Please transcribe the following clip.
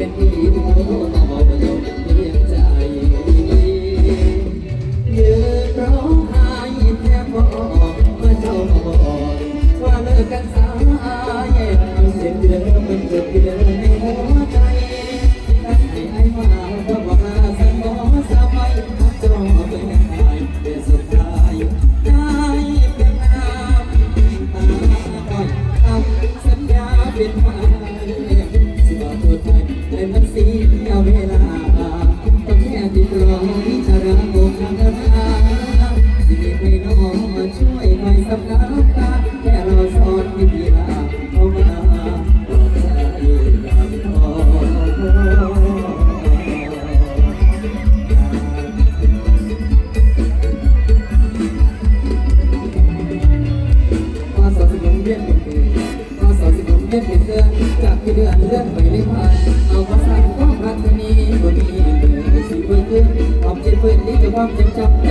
เป็นผู้หญิงที่มีามรู้ ดือนเลื่อนไปเลยผ่านเอาภาษาความรักนี้บ่มีเบื่อสิเบื่อเกินออกใจเบื่อนี้จะความจำจำ